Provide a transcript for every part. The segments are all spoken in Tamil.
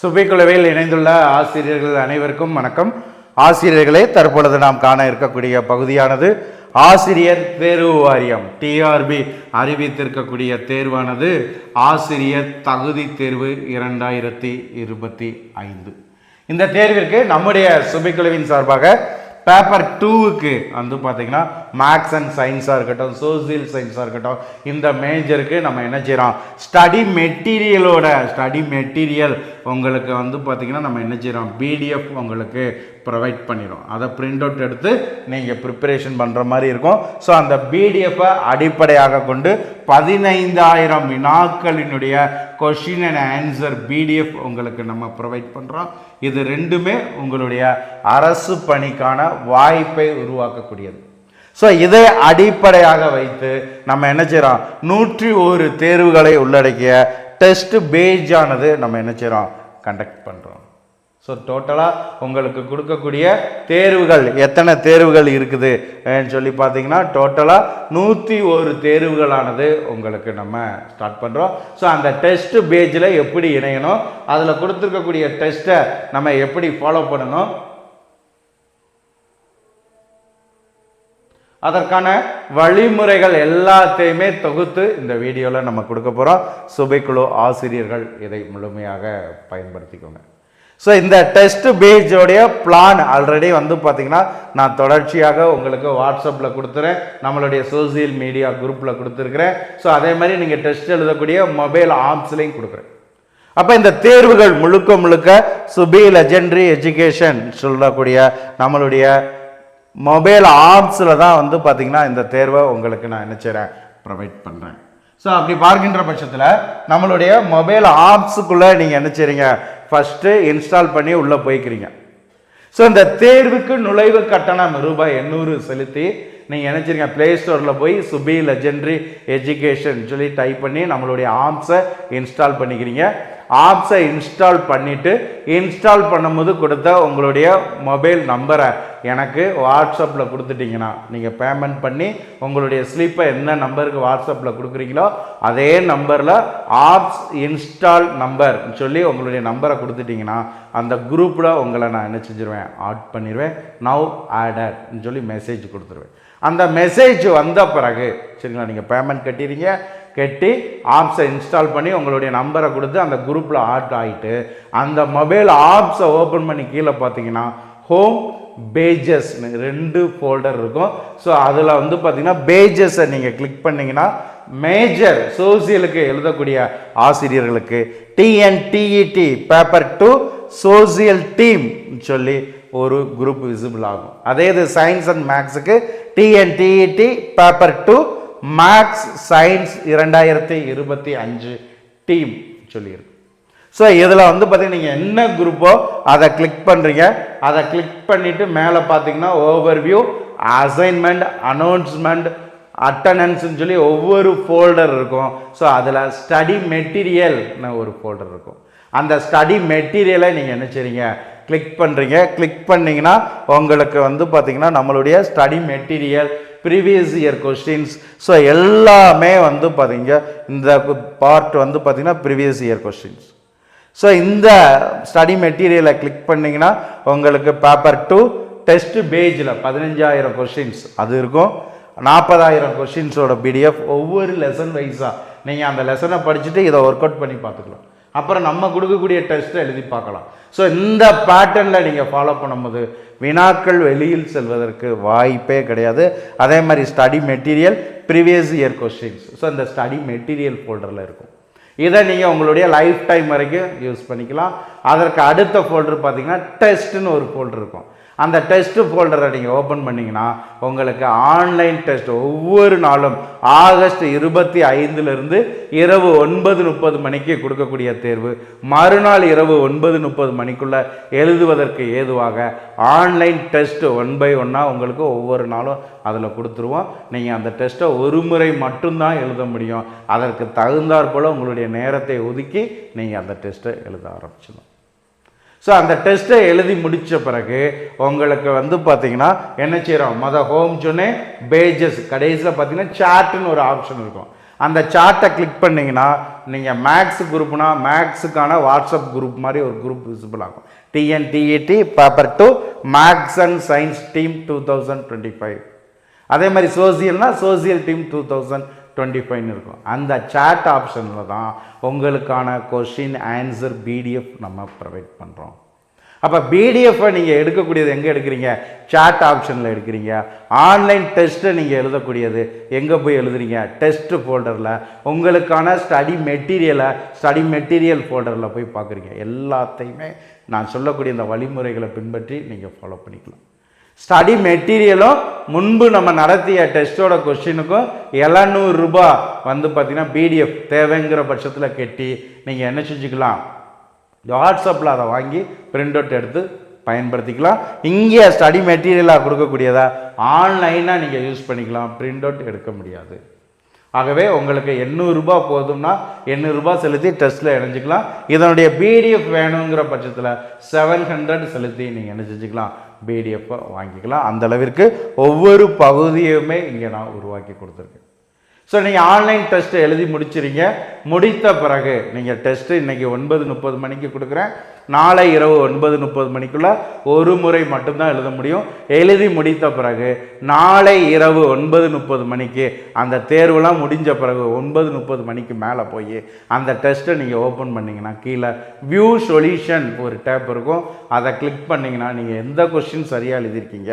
சுபிக்குழுவில் இணைந்துள்ள ஆசிரியர்கள் அனைவருக்கும் வணக்கம். ஆசிரியர்களே தற்பொழுது நாம் காண இருக்கக்கூடிய பகுதியானது ஆசிரியர் தேர்வு வாரியம் டிஆர்பி அறிவித்திருக்கக்கூடிய தேர்வானது ஆசிரியர் தகுதி தேர்வு இரண்டாயிரத்தி இருபத்தி ஐந்து. இந்த தேர்விற்கு நம்முடைய சுபிக்குழுவின் சார்பாக பேப்பர் டூவுக்கு வந்து பார்த்தீங்கன்னா மேக்ஸ் அண்ட் சயின்ஸாக இருக்கட்டும் சோசியல் சயின்ஸாக இருக்கட்டும் இந்த மேஜருக்கு நம்ம என்ன செய்கிறோம் ஸ்டடி மெட்டீரியலோட ஸ்டடி மெட்டீரியல் உங்களுக்கு வந்து பார்த்திங்கன்னா நம்ம என்ன செய்கிறோம் பிடிஎஃப் உங்களுக்கு ப்ரொவைட் பண்ணிடும் அதை பிரிண்ட் அவுட் எடுத்து நீங்கள் ப்ரிப்பரேஷன் பண்ணுற மாதிரி இருக்கும். ஸோ அந்த பிடிஎஃப்பை அடிப்படையாக கொண்டு பதினைந்தாயிரம் வினாக்களினுடைய கொஷின் அண்ட் ஆன்சர் பிடிஎஃப் உங்களுக்கு நம்ம ப்ரொவைட் பண்ணுறோம் இது ரெண்டுமே உங்களுடைய அரசு பணிக்கான வாய்ப்பை உருவாக்கக்கூடியது. ஸோ இதை அடிப்படையாக வைத்து நம்ம என்ன செய்கிறோம் நூற்றி ஒரு தேர்வுகளை உள்ளடக்கிய டெஸ்ட் பேஜானது நம்ம என்ன செய்கிறோம் கண்டக்ட் பண்ணுறோம் ஸோ டோட்டலாக உங்களுக்கு கொடுக்கக்கூடிய தேர்வுகள் எத்தனை தேர்வுகள் இருக்குது? சொல்லி பார்த்தீங்கன்னா டோட்டலாக நூற்றி ஒரு தேர்வுகளானது உங்களுக்கு நம்ம ஸ்டார்ட் பண்ணுறோம் ஸோ அந்த டெஸ்ட் பேஜில் எப்படி இணையணும்? அதில் கொடுத்துருக்கக்கூடிய டெஸ்ட்டை நம்ம எப்படி ஃபாலோ பண்ணணும்? அதற்கான வழிமுறைகள் எல்லாத்தையுமே தொகுத்து இந்த வீடியோவில் நம்ம கொடுக்க போகிறோம் சுபைக்குழு ஆசிரியர்கள் இதை முழுமையாக பயன்படுத்திக்கோங்க. ஸோ இந்த டெஸ்ட் பேஜோடைய பிளான் ஆல்ரெடி வந்து பார்த்தீங்கன்னா நான் தொடர்ச்சியாக உங்களுக்கு வாட்ஸ்அப்பில் கொடுத்துறேன். நம்மளுடைய சோசியல் மீடியா குரூப்பில் கொடுத்துருக்குறேன். ஸோ அதே மாதிரி நீங்கள் டெஸ்ட் எழுதக்கூடிய மொபைல் ஆப்ஸ்லையும் கொடுக்குறேன். அப்போ இந்த தேர்வுகள் முழுக்க முழுக்க சுபி லெஜெண்ட்ரி எஜுகேஷன் சொல்லக்கூடிய நம்மளுடைய மொபைல் ஆப்ஸில் தான் வந்து பார்த்தீங்கன்னா இந்த தேர்வை உங்களுக்கு நான் என்ன ப்ரொவைட் பண்ணுறேன் ஸோ அப்படி பார்க்கின்ற பட்சத்தில் நம்மளுடைய மொபைல் ஆப்ஸுக்குள்ளே நீங்கள் என்ன செய்றீங்க? ஃபஸ்ட்டு இன்ஸ்டால் பண்ணி உள்ளே போய்க்கிறீங்க. ஸோ இந்த தேர்வுக்கு நுழைவு கட்டணம் ரூபாய் எண்ணூறு செலுத்தி நீங்கள் நினச்சிருங்க ப்ளே ஸ்டோரில் போய் சுபி லெஜெண்ட்ரி எஜுகேஷன் சொல்லி டைப் பண்ணி நம்மளுடைய ஆப்ஸை இன்ஸ்டால் பண்ணிக்கிறீங்க. ஆப்ஸை இன்ஸ்டால் பண்ணிவிட்டு இன்ஸ்டால் பண்ணும்போது கொடுத்த உங்களுடைய மொபைல் நம்பரை எனக்கு வாட்ஸ்அப்பில் கொடுத்துட்டிங்கன்னா நீங்கள் பேமெண்ட் பண்ணி உங்களுடைய ஸ்லிப்பை என்ன நம்பருக்கு வாட்ஸ்அப்பில் கொடுக்குறீங்களோ அதே நம்பரில் ஆப்ஸ் இன்ஸ்டால் நம்பர் சொல்லி உங்களுடைய நம்பரை கொடுத்துட்டிங்கன்னா அந்த குரூப்பில் உங்களை நான் என்ன செஞ்சுருவேன் ஆட் பண்ணிடுவேன் நவ் ஆடட்னு சொல்லி மெசேஜ் கொடுத்துருவேன். அந்த மெசேஜ் வந்த பிறகு சரிங்களா நீங்கள் பேமெண்ட் கட்டிடுறீங்க. கட்டி ஆப்ஸை இன்ஸ்டால் பண்ணி உங்களுடைய நம்பரை கொடுத்து அந்த குரூப்பில் ஆட் ஆகிட்டு அந்த மொபைல் ஆப்ஸை ஓப்பன் பண்ணி கீழே பார்த்தீங்கன்னா ஹோம் பேஜஸ்னு ரெண்டு ஃபோல்டர் இருக்கும். ஸோ அதில் வந்து பார்த்தீங்கன்னா பேஜஸை நீங்கள் கிளிக் பண்ணிங்கன்னா மேஜர் சோசியலுக்கு எழுதக்கூடிய ஆசிரியர்களுக்கு TNTET paper two social team சொல்லி ஒரு குரூப் விசிபிள் ஆகும். அதே இது science and மேக்ஸுக்கு TNTET paper two maths science இரண்டாயிரத்தி இருபத்தி அஞ்சு டீம் சொல்லியிருக்கு. ஸோ இதில் வந்து பார்த்தீங்கன்னா நீங்கள் என்ன குரூப்போ அதை கிளிக் பண்ணுறீங்க அதை கிளிக் பண்ணிவிட்டு மேலே பார்த்தீங்கன்னா ஓவர்வியூ அசைன்மெண்ட் அனௌன்ஸ்மெண்ட் அட்டண்டன்ஸ்னு சொல்லி ஒவ்வொரு ஃபோல்டர் இருக்கும். ஸோ அதில் ஸ்டடி மெட்டீரியல்னு ஒரு ஃபோல்டர் இருக்கும். அந்த ஸ்டடி மெட்டீரியலை நீங்கள் என்ன செய்றீங்க? கிளிக் பண்ணுறீங்க கிளிக் பண்ணிங்கன்னா உங்களுக்கு வந்து பார்த்தீங்கன்னா நம்மளுடைய study material previous year questions so எல்லாமே வந்து பார்த்திங்க இந்த பார்ட் வந்து பார்த்தீங்கன்னா ப்ரீவியஸ் இயர் கொஸ்டின்ஸ் ஸோ இந்த ஸ்டடி மெட்டீரியலை கிளிக் பண்ணிங்கன்னா உங்களுக்கு பேப்பர் டூ டெஸ்ட் பேஜில் பதினஞ்சாயிரம் கொஸ்டின்ஸ் அது இருக்கும். நாற்பதாயிரம் கொஷின்ஸோட பிடிஎஃப் ஒவ்வொரு லெசன் வைஸாக நீங்கள் அந்த லெசனை படிச்சுட்டு இதை ஒர்க் அவுட் பண்ணி பார்த்துக்கலாம். அப்புறம் நம்ம கொடுக்கக்கூடிய டெஸ்ட்டை எழுதி பார்க்கலாம். ஸோ இந்த பேட்டர்னில் நீங்கள் ஃபாலோ பண்ணும்போது வினாக்கள் வெளியில் செல்வதற்கு வாய்ப்பே கிடையாது. அதே மாதிரி study material previous year questions so இந்த ஸ்டடி மெட்டீரியல் ஃபோல்டரில் இருக்கும். இதை நீங்கள் உங்களுடைய லைஃப் டைம் வரைக்கும் யூஸ் பண்ணிக்கலாம். அதற்கு அடுத்த ஃபோல்டர் பார்த்தீங்கன்னா டெஸ்ட்டுன்னு ஒரு ஃபோல்டர் இருக்கும். அந்த டெஸ்ட்டு ஃபோல்டரை நீங்கள் ஓப்பன் பண்ணிங்கன்னா உங்களுக்கு ஆன்லைன் டெஸ்ட் ஒவ்வொரு நாளும் ஆகஸ்ட் இருபத்தி ஐந்துலேருந்து இரவு ஒன்பது முப்பது மணிக்கு கொடுக்கக்கூடிய தேர்வு. மறுநாள் இரவு ஒன்பது முப்பது மணிக்குள்ளே எழுதுவதற்கு ஏதுவாக ஆன்லைன் டெஸ்ட் ஒன் பை ஒன்னாக உங்களுக்கு ஒவ்வொரு நாளும் அதில் கொடுத்துருவோம். நீங்கள் அந்த டெஸ்ட்டை ஒரு முறை மட்டும்தான் எழுத முடியும். அதற்கு தகுந்தாற்போல் உங்களுடைய நேரத்தை ஒதுக்கி நீங்கள் அந்த டெஸ்ட்டை எழுத ஆரம்பிச்சிடணும் ஸோ அந்த டெஸ்ட்டை எழுதி முடித்த பிறகு உங்களுக்கு வந்து பார்த்தீங்கன்னா என்ன செய்கிறோம் மொதல் ஹோம் சொன்னே பேஜஸ் கடைசியில் பார்த்தீங்கன்னா சாட்டுன்னு ஒரு ஆப்ஷன் இருக்கும். அந்த சார்ட்டை கிளிக் பண்ணிங்கன்னா நீங்கள் மேக்ஸ் குரூப்னா மேக்ஸுக்கான வாட்ஸ்அப் குரூப் மாதிரி ஒரு குரூப் விசிபிள் ஆகும். TNTET paper two maths and science team two thousand twenty five அதே மாதிரி சோசியல்னால் social team two thousand twenty ஃபைவ்னு இருக்கும். அந்த chat ஆப்ஷனில் தான் உங்களுக்கான கொஷின் ஆன்சர் பிடிஎஃப் நம்ம ப்ரொவைட் பண்ணுறோம் அப்போ பிடிஎஃப்பை நீங்கள் எடுக்கக்கூடியது எங்கே எடுக்கிறீங்க? சேட் ஆப்ஷனில் எடுக்கிறீங்க. ஆன்லைன் டெஸ்ட்டை நீங்கள் எழுதக்கூடியது எங்கே போய் எழுதுறீங்க? டெஸ்ட் ஃபோல்டரில் உங்களுக்கான ஸ்டடி மெட்டீரியலை ஸ்டடி மெட்டீரியல் ஃபோல்டரில் போய் பார்க்குறீங்க. எல்லாத்தையுமே நான் சொல்லக்கூடிய இந்த வழிமுறைகளை பின்பற்றி நீங்கள் ஃபாலோ பண்ணிக்கலாம். ஸ்டடி மெட்டீரியலும் முன்பு நம்ம நடத்திய டெஸ்ட்டோட கொஷினுக்கும் ரூபா வந்து பார்த்தீங்கன்னா பிடிஎஃப் தேவைங்கிற பட்சத்தில் கெட்டி நீங்கள் என்ன செஞ்சுக்கலாம்? வாட்ஸ்அப்பில் அதை வாங்கி பிரிண்ட் அவுட் எடுத்து பயன்படுத்திக்கலாம். இங்கே ஸ்டடி மெட்டீரியலாக கொடுக்கக்கூடியதா? ஆன்லைனாக நீங்கள் யூஸ் பண்ணிக்கலாம். பிரிண்ட் அவுட் எடுக்க முடியாது. ஆகவே உங்களுக்கு எண்ணூறுரூபா போதும்னா எண்ணூறுரூபா செலுத்தி டெஸ்ட்டில் இணைஞ்சிக்கலாம். இதனுடைய பிடிஎஃப் வேணுங்கிற பட்சத்தில் செவன் ஹண்ட்ரட் செலுத்தி நீங்கள் என்ன செஞ்சுக்கலாம்? பிடிஎஃப்பை வாங்கிக்கலாம். அந்த அளவிற்கு ஒவ்வொரு பகுதியுமே இங்கே நான் உருவாக்கி கொடுத்துருக்கேன். ஸோ நீங்கள் ஆன்லைன் டெஸ்ட்டு எழுதி முடிச்சிருங்க. முடித்த பிறகு நீங்கள் டெஸ்ட்டு இன்றைக்கி ஒன்பது முப்பது மணிக்கு கொடுக்குறேன். நாளை இரவு ஒன்பது முப்பது மணிக்குள்ளே ஒரு முறை மட்டும்தான் எழுத முடியும். எழுதி முடித்த பிறகு நாளை இரவு ஒன்பது முப்பது மணிக்கு அந்த தேர்வுலாம் முடிஞ்ச பிறகு ஒன்பது முப்பது மணிக்கு மேலே போய் அந்த டெஸ்ட்டை நீங்கள் ஓப்பன் பண்ணிங்கன்னா கீழே வியூ சொல்யூஷன் ஒரு டேப் இருக்கும். அதை கிளிக் பண்ணிங்கன்னா நீங்கள் எந்த கொஷின் சரியாக எழுதியிருக்கீங்க?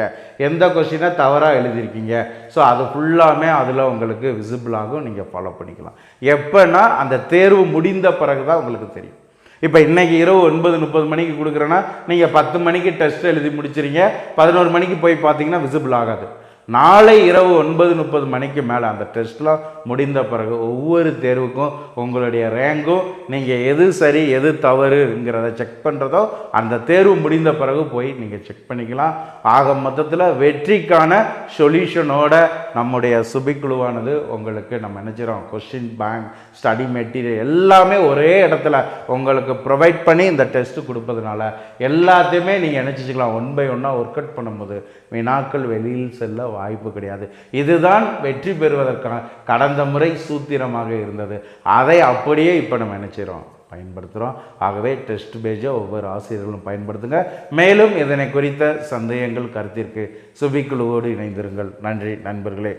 எந்த கொஷினை தவறாக எழுதியிருக்கீங்க? ஸோ அது ஃபுல்லாமே அதில் உங்களுக்கு விசிபிள் ஆகும் நீங்கள் ஃபாலோ பண்ணிக்கலாம். எப்போன்னா அந்த தேர்வு முடிந்த பிறகு தான் உங்களுக்கு தெரியும். இப்போ இன்றைக்கி இரவு ஒன்பது முப்பது மணிக்கு கொடுக்குறேன்னா நீங்கள் பத்து மணிக்கு டெஸ்ட் எழுதி முடிச்சிருங்க. பதினோரு மணிக்கு போய் பார்த்தீங்கன்னா விசிபிள் ஆகாது. நாளை இரவு ஒன்பது முப்பது மணிக்கு மேலே அந்த டெஸ்ட்லாம் முடிந்த பிறகு ஒவ்வொரு தேர்வுக்கும் உங்களுடைய ரேங்கும் நீங்கள் எது சரி எது தவறுங்கிறத செக் பண்ணுறதோ அந்த தேர்வு முடிந்த பிறகு போய் நீங்கள் செக் பண்ணிக்கலாம். ஆக மொத்தத்தில் வெற்றிக்கான சொல்யூஷனோட நம்முடைய சுபிக்குழுவானது உங்களுக்கு நம்ம நினைச்சிரோம் கொஸ்டின் பேங்க் ஸ்டடி மெட்டீரியல் எல்லாமே ஒரே இடத்துல உங்களுக்கு ப்ரொவைட் பண்ணி இந்த டெஸ்ட் கொடுப்பதுனால எல்லாத்தையுமே நீங்கள் நினச்சிக்கலாம். ஒன் பை ஒன்னாக ஒர்க் அவுட் பண்ணும்போது வினாக்கள் வெளியில் செல்ல வாய்ப்பு கிடையாது. இதுதான் வெற்றி பெறுவதற்கான கடந்த முறை சூத்திரமாக இருந்தது. அதை அப்படியே இப்போ நம்ம நினச்சிடறோம் பயன்படுத்துகிறோம் ஆகவே டெஸ்ட் பேஜை ஒவ்வொரு ஆசிரியர்களும் பயன்படுத்துங்க. மேலும் இதனை குறித்த சந்தேகங்கள் கருத்திற்கு சுபிக்குழுவோடு இணைந்திருங்கள். நன்றி நண்பர்களே.